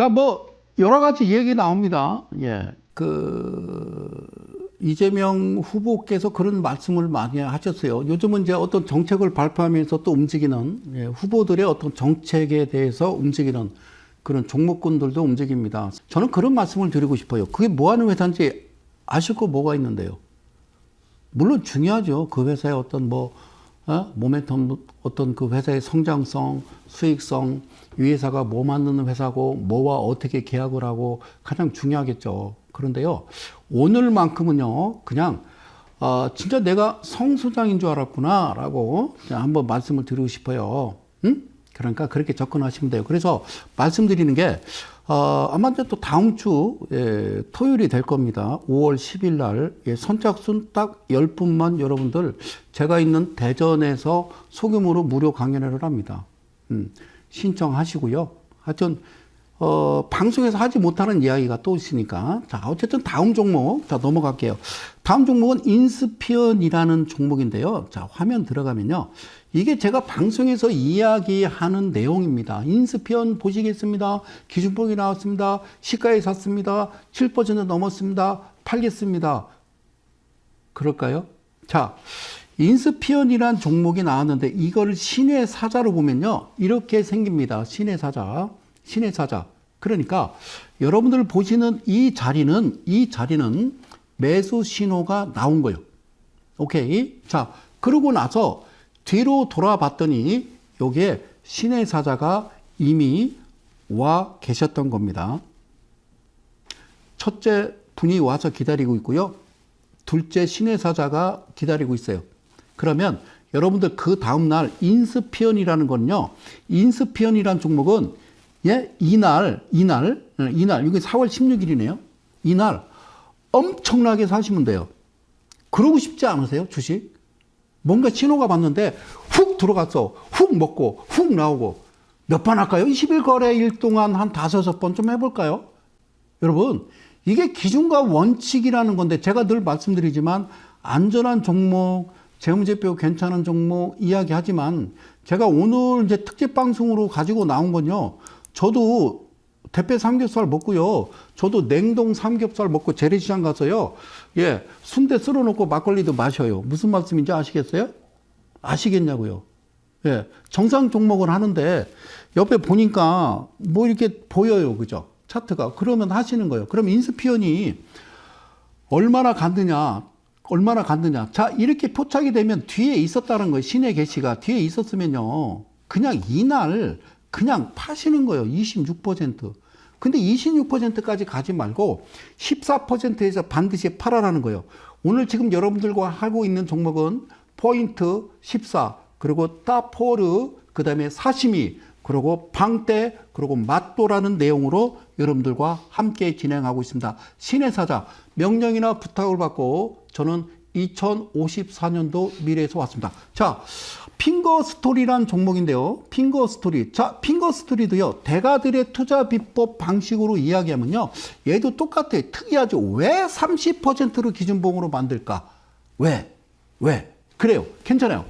자, 뭐 여러 가지 얘기 나옵니다. 예. 그 이재명 후보께서 그런 말씀을 많이 하셨어요. 요즘은 이제 어떤 정책을 발표하면서 또 움직이는 예, 후보들의 어떤 정책에 대해서 움직이는 그런 종목군들도 움직입니다. 저는 그런 말씀을 드리고 싶어요. 그게 뭐 하는 회사인지 아실 거 뭐가 있는데요. 물론 중요하죠. 그 회사의 어떤 뭐 어? 모멘텀 어떤 그 회사의 성장성, 수익성, 이 회사가 뭐 만드는 회사고 뭐와 어떻게 계약을 하고 가장 중요하겠죠. 그런데요. 오늘만큼은요. 그냥 어, 진짜 내가 성소장인 줄 알았구나라고 한번 말씀을 드리고 싶어요. 응? 그러니까 그렇게 접근하시면 돼요. 그래서 말씀드리는 게 어, 아마 이제 또 다음 주 예, 토요일이 될 겁니다. 5월 10일 날 예, 선착순 딱 10분만 여러분들 제가 있는 대전에서 소규모로 무료 강연회를 합니다. 음, 신청하시고요. 하여튼 어, 방송에서 하지 못하는 이야기가 또 있으니까 자 어쨌든 다음 종목 자 넘어갈게요. 다음 종목은 인스피언이라는 종목인데요. 자 화면 들어가면요. 이게 제가 방송에서 이야기하는 내용입니다. 인스피언 보시겠습니다. 기준폭이 나왔습니다. 시가에 샀습니다. 7% 넘었습니다. 팔겠습니다. 그럴까요? 자, 인스피언이란 종목이 나왔는데 이걸 신의 사자로 보면요. 이렇게 생깁니다. 신의 사자. 신의 사자. 그러니까 여러분들 보시는 이 자리는 이 자리는 매수 신호가 나온 거예요. 오케이. 자, 그러고 나서 뒤로 돌아봤더니 요게 신의 사자가 이미 와 계셨던 겁니다. 첫째 분이 와서 기다리고 있고요. 둘째 신의 사자가 기다리고 있어요. 그러면 여러분들 그 다음날 인스피언이라는 건요. 인스피언이라는 종목은 예, 이날, 이날, 이날, 이게 4월 16일이네요. 이날 엄청나게 사시면 돼요. 그러고 싶지 않으세요, 주식? 뭔가 신호가 왔는데 훅 들어갔어. 훅 먹고, 훅 나오고. 몇 번 할까요? 20일 거래일 동안 한 다섯 번 좀 해볼까요? 여러분, 이게 기준과 원칙이라는 건데 제가 늘 말씀드리지만 안전한 종목, 재무제표 괜찮은 종목 이야기하지만 제가 오늘 이제 특집 방송으로 가지고 나온 건요. 저도 대패 삼겹살 먹고요. 저도 냉동 삼겹살 먹고 재래시장 가서요. 예, 순대 썰어 놓고 막걸리도 마셔요. 무슨 말씀인지 아시겠어요? 아시겠냐고요. 예, 정상 종목을 하는데 옆에 보니까 뭐 이렇게 보여요. 그죠? 차트가. 그러면 하시는 거예요. 그럼 인스피언이 얼마나 갔느냐, 얼마나 갔느냐. 자, 이렇게 포착이 되면 뒤에 있었다는 거예요. 신의 계시가 뒤에 있었으면요. 그냥 이날 그냥 파시는 거예요. 26%. 근데 26%까지 가지 말고 14%에서 반드시 팔아라는 거예요. 오늘 지금 여러분들과 하고 있는 종목은 포인트 14, 그리고 따포르, 그 다음에 사시미, 그리고 방떼, 그리고 맛도라는 내용으로 여러분들과 함께 진행하고 있습니다. 신의 사자, 명령이나 부탁을 받고 저는 2054년도 미래에서 왔습니다. 자, 핑거 스토리란 종목인데요. 핑거 스토리. 자, 핑거 스토리도요. 대가들의 투자 비법 방식으로 이야기하면요. 얘도 똑같아요. 특이하죠. 왜 30%를 기준봉으로 만들까? 왜? 왜? 그래요. 괜찮아요.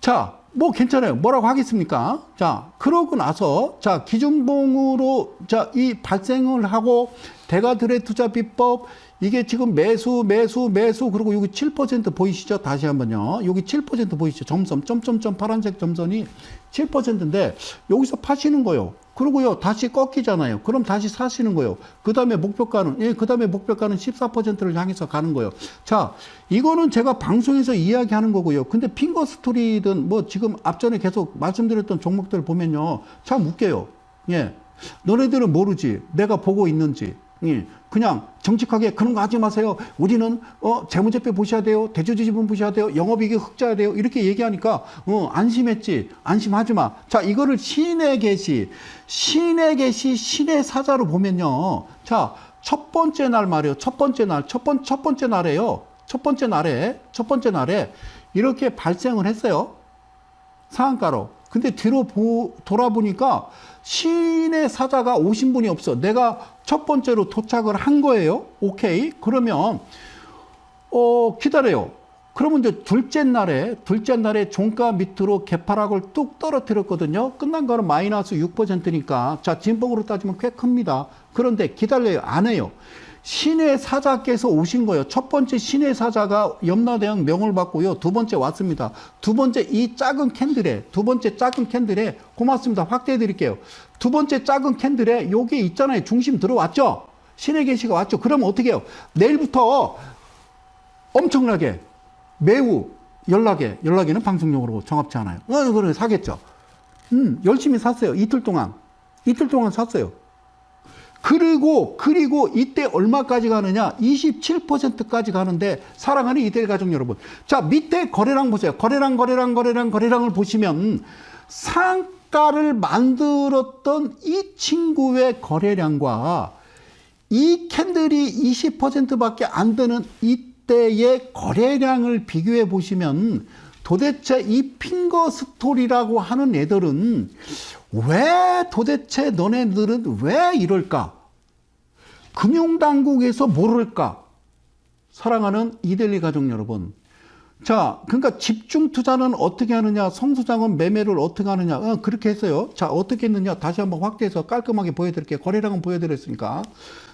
자, 뭐 괜찮아요. 뭐라고 하겠습니까? 자, 그러고 나서 자, 기준봉으로 자, 이 발생을 하고 대가들의 투자 비법 이게 지금 매수, 매수, 매수, 그리고 여기 7% 보이시죠? 다시 한번요. 여기 7% 보이시죠? 점선, 점점점 파란색 점선이 7%인데, 여기서 파시는 거예요. 그러고요, 다시 꺾이잖아요. 그럼 다시 사시는 거예요. 그 다음에 목표가는, 예, 그 다음에 목표가는 14%를 향해서 가는 거예요. 자, 이거는 제가 방송에서 이야기하는 거고요. 근데 핑거 스토리든 뭐 지금 앞전에 계속 말씀드렸던 종목들 보면요. 참 웃겨요. 예. 너네들은 모르지. 내가 보고 있는지. 예, 그냥 정직하게 그런 거 하지 마세요. 우리는 어 재무제표 보셔야 돼요. 대주주 지분 보셔야 돼요. 영업이익 흑자야 돼요. 이렇게 얘기하니까 어 안심했지. 안심하지 마. 자, 이거를 신의 계시, 신의 계시, 신의 사자로 보면요. 자, 첫 번째 날 말이에요. 첫 번째 날, 첫 번, 첫 번째 날에요. 첫 번째 날에, 첫 번째 날에 이렇게 발생을 했어요. 상한가로. 근데 뒤로 보, 돌아보니까 신의 사자가 오신 분이 없어. 내가 첫 번째로 도착을 한 거예요. 오케이. 그러면, 어, 기다려요. 그러면 이제 둘째 날에 둘째 날에 종가 밑으로 개파락을 뚝 떨어뜨렸거든요. 끝난 거는 마이너스 6%니까 자 진봉으로 따지면 꽤 큽니다. 그런데 기다려요. 안 해요. 신의 사자께서 오신 거예요. 첫 번째 신의 사자가 염라대왕 명을 받고요. 두 번째 왔습니다. 두 번째 이 작은 캔들에 두 번째 작은 캔들에 고맙습니다. 확대해 드릴게요. 두 번째 작은 캔들에 여기 있잖아요. 중심 들어왔죠. 신의 계시가 왔죠. 그러면 어떻게 해요? 내일부터 엄청나게 매우 연락에 연락에는 방송용으로 정합치 않아요. 어, 그래 사겠죠. 음, 열심히 샀어요. 이틀 동안 이틀 동안 샀어요. 그리고 그리고 이때 얼마까지 가느냐? 27%까지 가는데 사랑하는 이들 가족 여러분. 자 밑에 거래량 보세요. 거래량 거래량 거래량 거래량을 보시면 상가를 만들었던 이 친구의 거래량과 이 캔들이 20%밖에 안 되는 이때의 거래량을 비교해 보시면 도대체 이 핑거 스토리라고 하는 애들은 왜 도대체 너네들은 왜 이럴까? 금융당국에서 모를까? 사랑하는 이델리 가족 여러분. 자, 그러니까 집중 투자는 어떻게 하느냐, 성수장은 매매를 어떻게 하느냐, 어, 그렇게 했어요. 자, 어떻게 했느냐, 다시 한번 확대해서 깔끔하게 보여드릴게요. 거래량은 보여드렸으니까.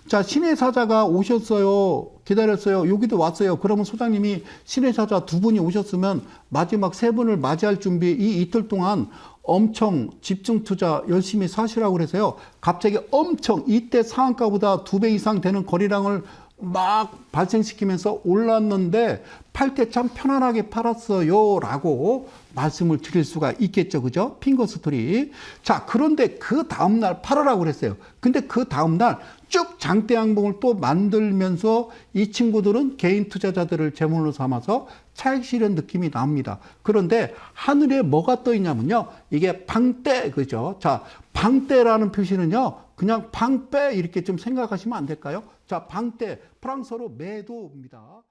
자, 신의 사자가 오셨어요. 기다렸어요. 여기도 왔어요. 그러면 소장님이 신의 사자 두 분이 오셨으면 마지막 세 분을 맞이할 준비 이 이틀 동안 엄청 집중 투자 열심히 사시라고 그래서요. 갑자기 엄청 이때 상한가보다 두 배 이상 되는 거래량을 막 발생시키면서 올랐는데 팔 때 참 편안하게 팔았어요 라고 말씀을 드릴 수가 있겠죠. 그죠? 핑거 스토리. 자 그런데 그 다음날 팔으라고 그랬어요. 근데 그 다음날 쭉 장대 양봉을 또 만들면서 이 친구들은 개인 투자자들을 제물로 삼아서 차익 실현 느낌이 납니다. 그런데 하늘에 뭐가 떠 있냐면요. 이게 방대 그죠? 자 방대라는 표시는요. 그냥 방빼 이렇게 좀 생각하시면 안 될까요 자 방대 프랑스어로 매도입니다